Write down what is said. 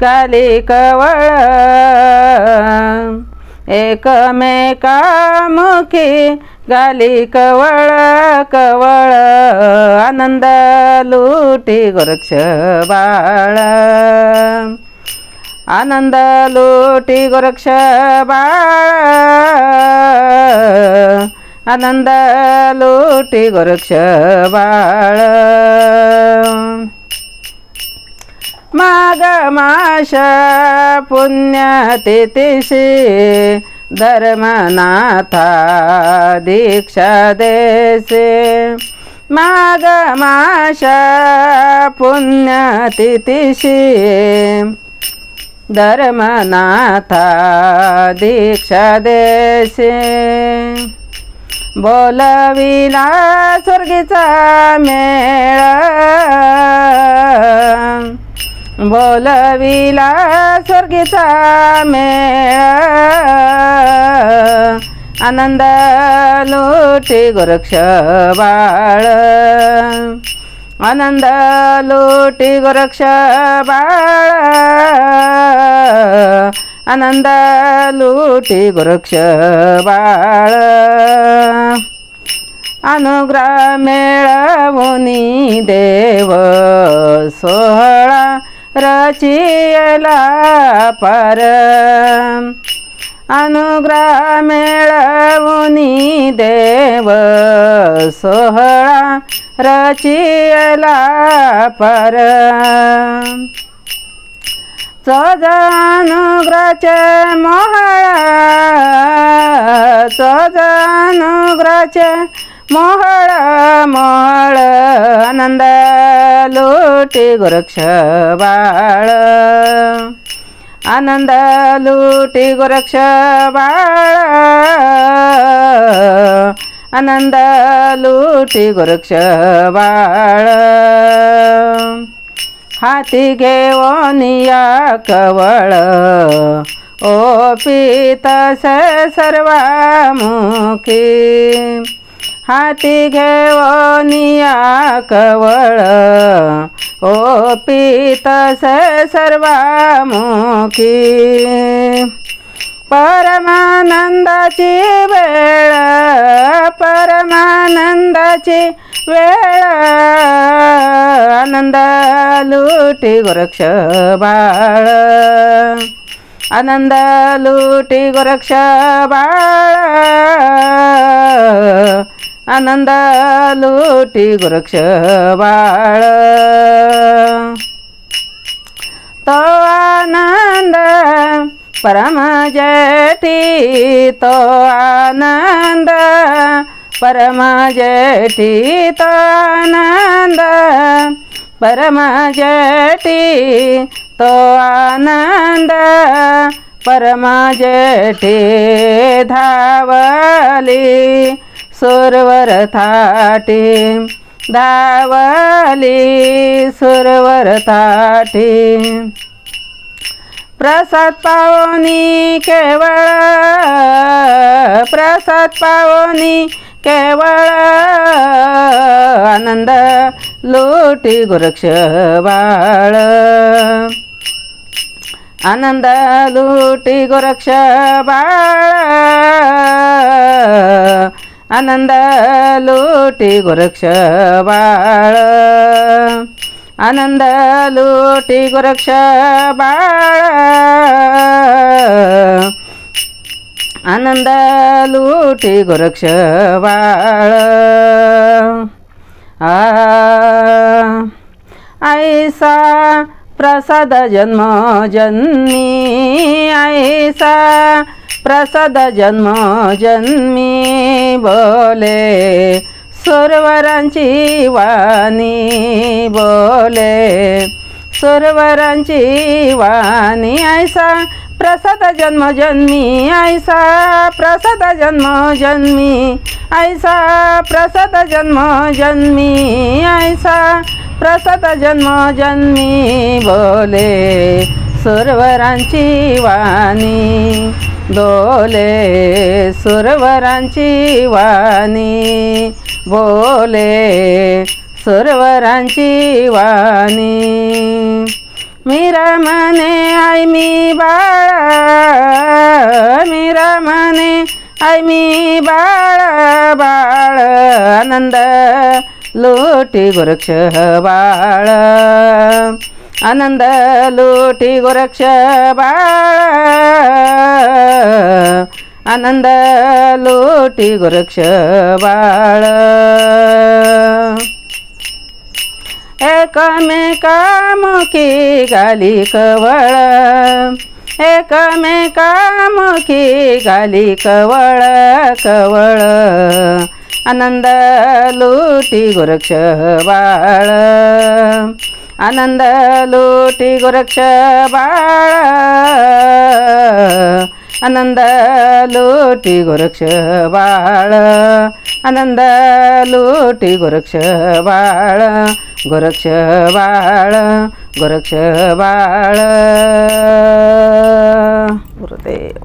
काली कवळ एकमेकामुखी गाली कवळ कवळ आनंद लुटी गोरक्ष बाळ. आनंद लुटी गोरक्ष बाळ. आनंद लुटी गोरक्ष बाळ. माग माश पुण्यतिथिशी धर्मनाथा दीक्षा देसे. माग माश पुण्यतिथिशी धर्मनाथा दीक्षा देशे बोलविला स्वर्गीचा मेळा बोलविला स्वर्गीचा मेळ. आनंद लोटे गोरक्ष बाळ. आनंद लुटी गोरक्ष बाळ. आनंद लुटी गोरक्ष बाळ. अनुग्रह मेळवुनी देव सोहळा रचियला पर. अनुग्रह मेळवुनी देव सोहळा रचियला पर. चोजानुग्राचे मोहळ चोजानुग्राचे मोहळ मोहळ आनंद लुटी गोरक्ष बाळ आनंद लुटी गोरक्ष बाळ आनंद लुटी गोरक्ष बाळ हाती घेऊन कवळ. ओ पितस सर्वामुखी. हाती घेवनिया कवळ. ओ पितस सर्वामुखी. परमानंदाची वेळ परमानंदाची वेळ. आनंद लुटी गोरक्ष बाळ. आनंद लुटी गोरक्ष बाळ. आनंद लुटी गोरक्ष बाळ तो आनंद परम जेठी तो आनंद परम जेठी तो आनंद परम जेठी तो आनंद परम जेठी धावली सुरवर थाटी. धावली सुरवर थाटी. प्रसाद पावनी केवळ प्रसाद पावनी केवळ. आनंद लुटी गोरक्ष बाळ आनंद लुटी गोरक्ष बाळ आनंद लुटी गोरक्ष बाळ आनंद लुटी गोरक्ष बाळ आनंद लुटी गोरक्ष बाळ आ ऐसा प्रसाद जन्म जन्मी ऐसा प्रसाद जन्म जन्मी बोले सुरवरांची वाणी बोले. सुरवरांची वाणी ऐसा प्रसाद जन्म जन्मी ऐसा प्रसाद जन्म जन्मी ऐसा प्रसाद जन्म जन्मी ऐसा प्रसाद जन्म जन्मी बोले. सुरवरांची वाणी डोले सुरवरांची वाणी. बोले सुरवरांची वाणी. मीरा म्हणे आई मी बाळा. मीरा म्हणे आई मी बाळा. बाळ आनंद लोटी गोरक्ष बाळ. आनंद लोटी गोरक्ष बाळ. आनंद लोटी गोरक्ष बाळ. एकमेकामुखी गाली कवळ. एकमेकामुखी गाली कवळ कवळ. आनंद लुटी गोरक्ष बाळ. आनंद लोटी गोरक्ष बाळ. आनंद लुटी गोरक्ष बाळ आनंद लुटी गोरक्ष बाळ गोरक्ष बाळ गोरक्ष बाळ गुरुदेव